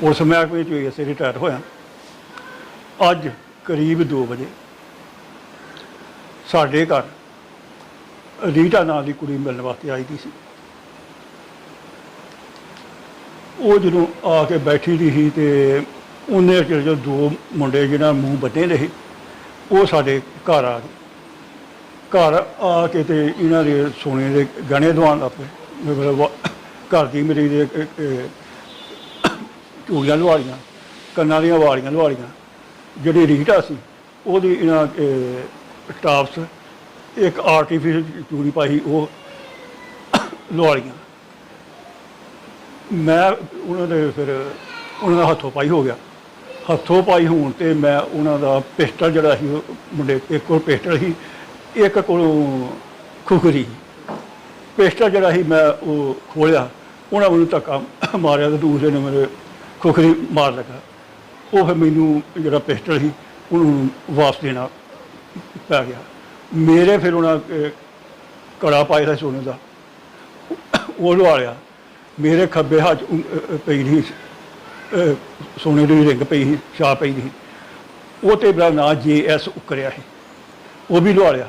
Police ਮਹਿਕਮੇ 'ਚ ਚੋਂ ਅਸੀਂ ਰਿਟਾਇਰ ਹੋਇਆ ਅੱਜ ਕਰੀਬ 2 ਵਜੇ ਸਾਡੇ ਘਰ ਰੀਟਾ ਨਾਂ ਦੀ ਕੁੜੀ ਮਿਲਣ ਵਾਸਤੇ ਆਈ ਦੀ ਸੀ। ਉਹ ਜਦੋਂ ਆ ਕੇ ਬੈਠੀ ਦੀ ਸੀ ਤੇ ਉਹਨੇ ਚਿਰ ਜੋ ਦੋ ਮੁੰਡੇ ਜਿਹਨਾਂ ਮੂੰਹ ਬੱਧੇ ਰਹੇ ਉਹ ਸਾਡੇ ਘਰ ਆ ਗਏ। ਘਰ ਆ ਕੇ ਤੇ ਇਹਨਾਂ ਦੇ ਸੋਨੇ ਦੇ ਗਹਿਣੇ ਦਵਾਉਣ ਲੱਗ ਪਏ। ਮਤਲਬ ਵਾ- ਘਰ ਦੀ ਮੇਰੀ ਦੇ ਚੂੜੀਆਂ ਲਵਾ ਲਈਆਂ ਕੰਨਾਂ ਦੀਆਂ ਵਾਲੀਆਂ ਲਵਾ ਲਈਆਂ ਜਿਹੜੀ ਰੀਟਾ ਸੀ, ਉਹਦੀ ਇਹਨਾਂ ਟਾਪਸ ਇੱਕ ਆਰਟੀਫੀਸ਼ਲ ਚੂੜੀ ਪਾਈ ਉਹ ਲਵਾ ਲਈਆਂ ਮੈਂ ਉਹਨਾਂ ਦੇ ਫਿਰ, ਉਹਨਾਂ ਦਾ ਹੱਥੋਂ ਪਾਈ ਹੋ ਗਿਆ। ਹੱਥੋਂ ਪਾਈ ਹੋਣ ਤੇ ਮੈਂ ਉਹਨਾਂ ਦਾ ਪਿਸਟਲ ਜਿਹੜਾ ਸੀ, ਉਹ ਮੁੰਡੇ ਇੱਕ ਕੋਲ ਪਿਸਟਲ ਸੀ, ਇੱਕ ਕੋਲੋਂ ਖੁਖਰੀ ਪਿਸਟਲ ਜਿਹੜਾ ਸੀ, ਮੈਂ ਉਹ ਖੋਲਿਆ, ਉਹਨਾਂ ਮੈਨੂੰ ਧੱਕਾ ਮਾਰਿਆ ਤੇ ਦੂਸਰੇ ਨੇ ਮੇਰੇ ਖੁਖਰੀ ਮਾਰ ਲਗਾ। ਉਹ ਫਿਰ ਮੈਨੂੰ ਜਿਹੜਾ ਪਿਸਟਲ ਸੀ, ਉਹਨੂੰ ਵਾਪਸ ਦੇਣਾ ਪੈ ਗਿਆ। ਮੇਰੇ ਫਿਰ ਉਹਨਾਂ ਕੜਾ ਪਾਇਆ ਸੀ ਸੋਨੇ ਦਾ। ਉਹ ਲਵਾ ਲਿਆ। ਮੇਰੇ ਖੱਬੇ ਹੱਥ ਪਈ ਨਹੀਂ ਸੋਨੇ ਦੀ ਰਿੰਗ ਪਈ ਸੀ, ਛਾਪ ਪਈ ਸੀ। ਉਹ ਤੇ ਮੇਰਾ ਨਾਂ ਜੇ ਐਸ ਉਕਰਿਆ ਸੀ। ਉਹ ਵੀ ਲਵਾ ਲਿਆ।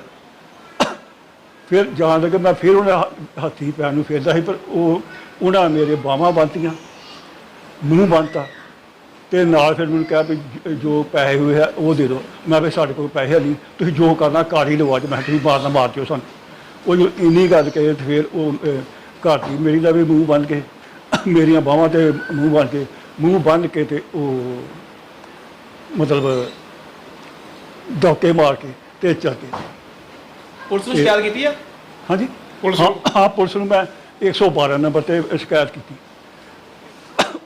ਫਿਰ ਜਾਣ ਲੱਗੇ, ਮੈਂ ਫਿਰ ਉਹਨਾਂ ਹ- ਹੱਥੀ ਪੈਰ ਨੂੰ ਫੇਰਦਾ ਸੀ, ਪਰ ਉਹ, ਉਹਨਾਂ ਮੇਰੇ ਬਾਹਾਂ ਬੰਨ੍ਹਤੀਆਂ ਮੂੰਹ ਬੰਨਤਾ। ਤੇ ਨਾਲ ਫਿਰ ਮੈਨੂੰ ਕਿਹਾ ਵੀ ਜ- ਜੋ ਪੈਸੇ ਹੋਏ ਆ ਉਹ ਦੇ ਦਿਓ। ਮੈਂ ਵੀ ਸਾਡੇ ਕੋਲ ਪੈਸੇ ਨਹੀਂ ਤੁਸੀਂ ਜੋ ਕਰਨਾ ਘਰ ਹੀ ਲਵਾ ਅੱਜ ਮੈਂ ਕਿਹਾ ਤੁਸੀਂ ਮਾਰਨਾ ਮਾਰ ਦਿਓ ਸਾਨੂੰ। ਉਹ ਜੋ ਇੰਨੀ ਗੱਲ ਕਹੇ ਤੇ ਫਿਰ ਉਹ ਅਹ, ਘਰ ਦੀ ਮੇਰੀ ਦਾ ਵੀ ਮੂੰਹ ਬੰਨ ਕੇ ਮੇਰੀਆਂ ਬਾਹਾਂ ਤੇ ਮੂੰਹ ਬੰਨ ਕੇ ਮੂੰਹ ਬੰਨ ਕੇ ਤੇ ਉਹ ਮਤਲਬ ਦੌਕੇ ਮਾਰ ਕੇ ਤੇ ਚੱਲ ਗਏ ਪੁਲਿਸ ਨੂੰ ਸ਼ਿਕਾਇਤ ਕੀਤੀ ਆ? ਹਾਂਜੀ। ਪੁਲਿਸ ਹਾਂ ਨੂੰ? ਹਾਂ ਪੁਲਿਸ ਨੂੰ ਮੈਂ 112 ਨੰਬਰ ਤੇ ਸ਼ਿਕਾਇਤ ਕੀਤੀ।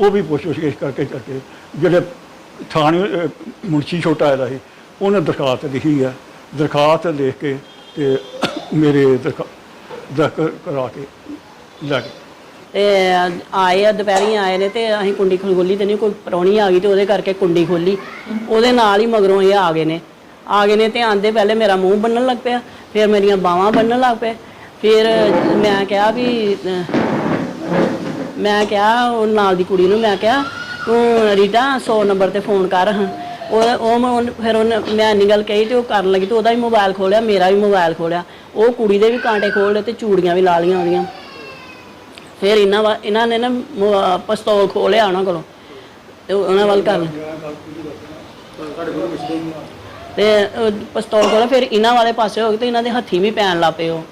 ਉਹ ਵੀ ਪੁੱਛ ਪੁੱਛ ਕਰਕੇ ਕਰਕੇ ਜਿਹੜੇ ਥਾਣੇ ਅਹ, ਮੁਨਸ਼ੀ ਛੋਟਾ ਆਇਆ ਸੀ ਉਹਨੇ ਦਰਖਾਸਤ ਲਿਖੀ ਆ। ਦਰਖਾਸਤ ਲਿਖ ਕੇ ਤੇ ਮੇਰੇ ਦਰਖਾ ਦਰਖ ਕਰਾ ਕੇ ਲੈ ਗਏ। ਤੇ ਆਏ ਆ ਦੁਪਹਿਰੀ ਆਏ ਨੇ ਤੇ ਅਸੀਂ ਕੁੰਡੀ ਖੋਲੀ ਤੇ ਨਹੀਂ ਕੋਈ ਪ੍ਰਾਹੁਣੀ ਆ ਗਈ ਤੇ ਉਹਦੇ ਕਰਕੇ ਕੁੰਡੀ ਖੋਲੀ। ਉਹਦੇ ਨਾਲ ਹੀ ਮਗਰੋਂ ਇਹ ਆ ਗਏ ਨੇ। ਆ ਗਏ ਨੇ ਤੇ ਆਂਦੇ ਪਹਿਲੇ ਮੇਰਾ ਮੂੰਹ ਬੰਨਣ ਲੱਗ ਪਿਆ ਫਿਰ ਮੇਰੀਆਂ ਬਾਹਾਂ ਬੰਨਣ ਲੱਗ ਪਏ। ਫਿਰ ਮੈਂ ਕਿਹਾ ਵੀ ਅਹ, ਮੈਂ ਕਿਹਾ ਉਹ ਨਾਲ ਦੀ ਕੁੜੀ ਨੂੰ ਮੈਂ ਕਿਹਾ ਤੂੰ ਰੀਟਾ 100 ਨੰਬਰ ਤੇ ਫੋਨ ਕਰ ਹਾਂ। ਉਹ ਉਹ ਮੈਂ ਫਿਰ ਉਹਨੇ ਮੈਂ ਇੰਨੀ ਗੱਲ ਕਹੀ ਤੇ ਉਹ ਕਰਨ ਲੱਗੀ ਤੇ ਉਹਦਾ ਵੀ ਮੋਬਾਈਲ ਖੋਲਿਆ ਮੇਰਾ ਵੀ ਮੋਬਾਈਲ ਖੋਲਿਆ। ਉਹ ਕੁੜੀ ਦੇ ਵੀ ਕਾਂਟੇ ਖੋਲ ਲਏ ਤੇ ਚੂੜੀਆਂ ਵੀ ਲਾ ਲਈਆਂ ਉਹਦੀਆਂ। ਫਿਰ ਇਹਨਾਂ ਵਾ ਇਹਨਾਂ ਨੇ ਨਾ ਮੋ- ਪਿਸਤੌਲ ਖੋਲਿਆ ਉਹਨਾਂ ਕੋਲੋਂ। ਤੇ ਉਹਨਾਂ ਵੱਲ ਕਰ ਤੇ ਉਹ ਪਿਸਤੌਲ ਕੋਲ ਫਿਰ ਇਹਨਾਂ ਵਾਲੇ ਪਾਸੇ ਹੋ ਗਏ ਤੇ ਇਹਨਾਂ ਦੇ ਹੱਥੀ ਵੀ ਪੈਣ ਲੱਗ ਪਏ ਉਹ।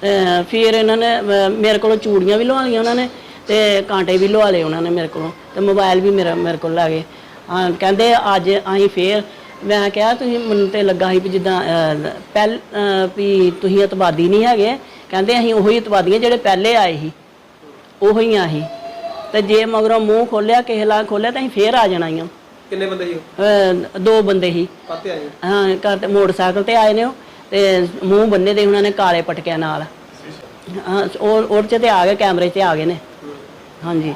ਤੇ ਫਿਰ ਇਹਨਾਂ ਨੇ ਅਹ, ਮੇਰੇ ਕੋਲੋਂ ਚੂੜੀਆਂ ਵੀ ਲਵਾ ਲਈਆਂ ਉਹਨਾਂ ਨੇ। ਤੇ ਕਾਂਟੇ ਵੀ ਲਵਾ ਲਏ ਉਹਨਾਂ ਨੇ ਮੇਰੇ ਕੋਲੋਂ ਤੇ ਮੋਬਾਈਲ ਵੀ ਮੇਰਾ ਮੇਰੇ ਕੋਲ ਲੈ ਗਏ। ਹਾਂ ਕਹਿੰਦੇ ਅੱਜ ਅਸੀਂ ਫੇਰ ਮੈਂ ਕਿਹਾ ਤੁਸੀਂ ਮੈਨੂੰ ਤੇ ਲੱਗਾ ਸੀ ਵੀ ਜਿੱਦਾਂ ਅਹ, ਪਹਿਲ ਅਹ, ਵੀ ਤੁਸੀਂ ਇਤਵਾਦੀ ਨਹੀਂ ਹੈਗੇ। ਕਹਿੰਦੇ ਅਸੀਂ ਉਹੀ ਇਤਵਾਦੀ ਹਾਂ ਜਿਹੜੇ ਪਹਿਲੇ ਆਏ ਸੀ ਉਹੀ ਆ ਅਸੀਂ। ਤੇ ਜੇ ਮਗਰੋਂ ਮੂੰਹ ਖੋਲਿਆ ਕਿਸੇ ਲਾ ਖੋਲਿਆ ਤਾਂ ਅਸੀਂ ਫੇਰ ਆ ਜਾਣਾ ਹੀ ਆ ਕਿੰਨੇ ਬੰਦੇ ਸੀ ਅਹ ਦੋ ਬੰਦੇ ਸੀ। ਕਾਤੇ ਆਏ ਹਾਂ? ਘਰ ਤੇ ਮੋਟਰਸਾਈਕਲ ਤੇ ਆਏ ਨੇ ਉਹ। ਤੇ ਮੂੰਹ ਬੰਨੇ ਦੇ ਉਹਨਾਂ ਨੇ ਕਾਲੇ ਪਟਕਿਆਂ ਨਾਲ। ਹਾਂ ਉਹ ਉਹ 'ਚ ਤੇ ਆ ਗਏ ਕੈਮਰੇ 'ਚ ਆ ਗਏ ਨੇ। ਹਾਂਜੀ